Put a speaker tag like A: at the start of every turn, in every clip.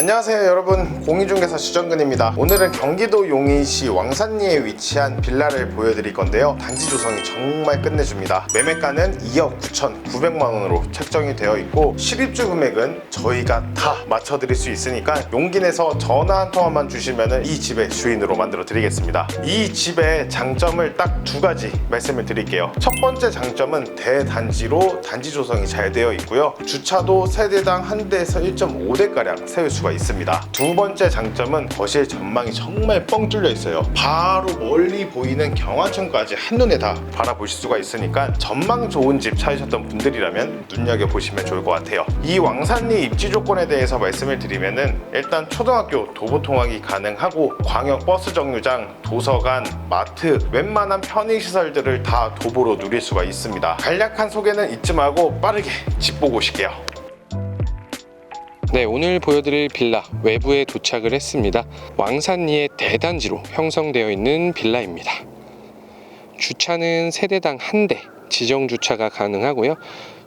A: 안녕하세요 여러분. 공인중개사 주정근입니다. 오늘은 경기도 용인시 왕산리에 위치한 빌라를 보여드릴 건데요. 단지 조성이 정말 끝내줍니다. 매매가는 2억 9,900만원으로 책정이 되어 있고 실입주 금액은 저희가 다 맞춰드릴 수 있으니까 용기 내서 전화 한 통화만 주시면 이 집의 주인으로 만들어 드리겠습니다. 이 집의 장점을 딱 두 가지 말씀을 드릴게요. 첫 번째 장점은 대단지로 단지 조성이 잘 되어 있고요. 주차도 세대당 한 대에서 1.5대가량 세울 수가 있습니다. 두 번째 장점은 거실 전망이 정말 뻥 뚫려 있어요. 바로 멀리 보이는 경화천까지 한눈에 다 바라보실 수가 있으니까 전망 좋은 집 찾으셨던 분들이라면 눈여겨보시면 좋을 것 같아요. 이 왕산리 입지 조건에 대해서 말씀을 드리면은 일단 초등학교 도보 통학이 가능하고 광역 버스 정류장, 도서관, 마트 웬만한 편의시설들을 다 도보로 누릴 수가 있습니다. 간략한 소개는 잊지 말고 빠르게 집 보고 오실게요
B: 네, 오늘 보여드릴 빌라 외부에 도착을 했습니다. 왕산리의 대단지로 형성되어 있는 빌라입니다. 주차는 세대당 한 대 지정 주차가 가능하고요.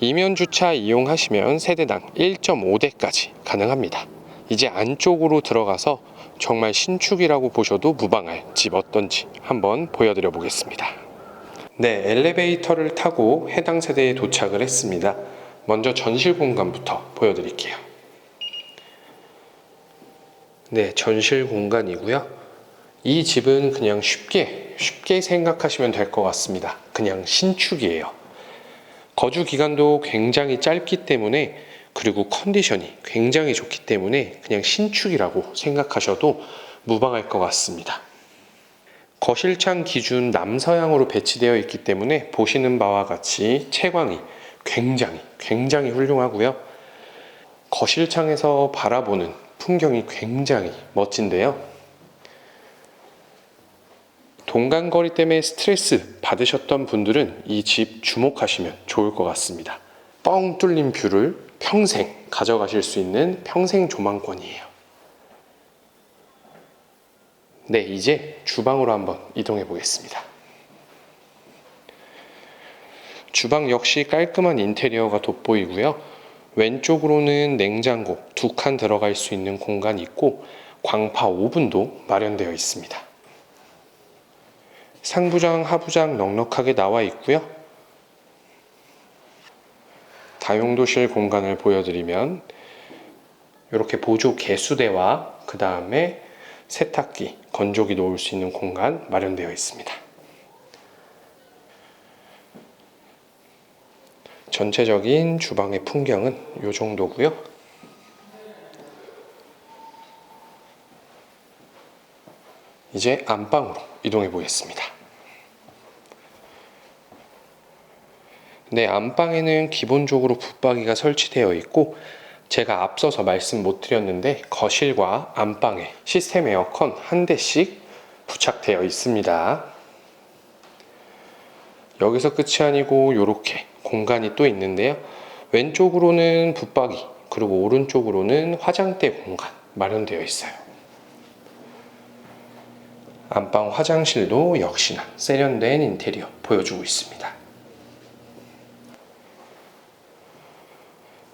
B: 이면 주차 이용하시면 세대당 1.5대까지 가능합니다. 이제 안쪽으로 들어가서 정말 신축이라고 보셔도 무방할 집 어떤지 한번 보여드려 보겠습니다. 네, 엘리베이터를 타고 해당 세대에 도착을 했습니다. 먼저 전실 공간부터 보여드릴게요. 네, 전실 공간이고요. 이 집은 그냥 쉽게 쉽게 생각하시면 될 것 같습니다. 그냥 신축이에요. 거주 기간도 굉장히 짧기 때문에 그리고 컨디션이 굉장히 좋기 때문에 그냥 신축이라고 생각하셔도 무방할 것 같습니다. 거실창 기준 남서향으로 배치되어 있기 때문에 보시는 바와 같이 채광이 굉장히 굉장히 훌륭하고요. 거실창에서 바라보는 풍경이 굉장히 멋진데요. 동간거리 때문에 스트레스 받으셨던 분들은 이 집 주목하시면 좋을 것 같습니다. 뻥 뚫린 뷰를 평생 가져가실 수 있는 평생 조망권이에요. 네, 이제 주방으로 한번 이동해 보겠습니다. 주방 역시 깔끔한 인테리어가 돋보이고요. 왼쪽으로는 냉장고 두 칸 들어갈 수 있는 공간이 있고 광파 오븐도 마련되어 있습니다. 상부장, 하부장 넉넉하게 나와 있고요. 다용도실 공간을 보여드리면 이렇게 보조 개수대와 그 다음에 세탁기, 건조기 놓을 수 있는 공간 마련되어 있습니다. 전체적인 주방의 풍경은 이 정도고요. 이제 안방으로 이동해 보겠습니다. 네, 안방에는 기본적으로 붙박이가 설치되어 있고 제가 앞서서 말씀 못 드렸는데 거실과 안방에 시스템 에어컨 한 대씩 부착되어 있습니다. 여기서 끝이 아니고 이렇게 공간이 또 있는데요. 왼쪽으로는 붙박이, 그리고 오른쪽으로는 화장대 공간 마련되어 있어요. 안방 화장실도 역시나 세련된 인테리어 보여주고 있습니다.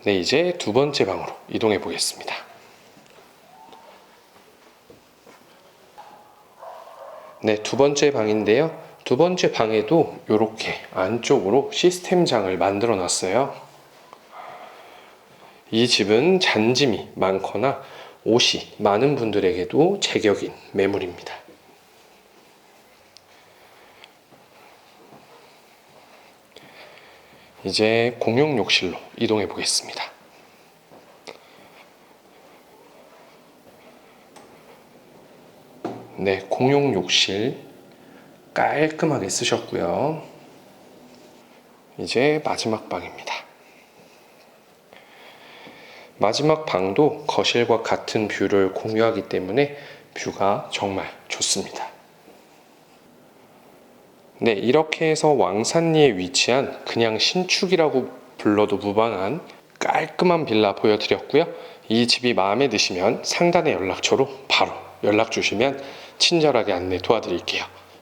B: 네, 이제 두 번째 방으로 이동해 보겠습니다. 네, 두 번째 방인데요. 두 번째 방에도 이렇게 안쪽으로 시스템장을 만들어 놨어요. 이 집은 잔짐이 많거나 옷이 많은 분들에게도 제격인 매물입니다. 이제 공용 욕실로 이동해 보겠습니다. 네, 공용 욕실 깔끔하게 쓰셨고요. 이제 마지막 방입니다. 마지막 방도 거실과 같은 뷰를 공유하기 때문에 뷰가 정말 좋습니다. 네, 이렇게 해서 왕산리에 위치한 그냥 신축이라고 불러도 무방한 깔끔한 빌라 보여드렸고요. 이 집이 마음에 드시면 상단의 연락처로 바로 연락 주시면 친절하게 안내 도와드릴게요.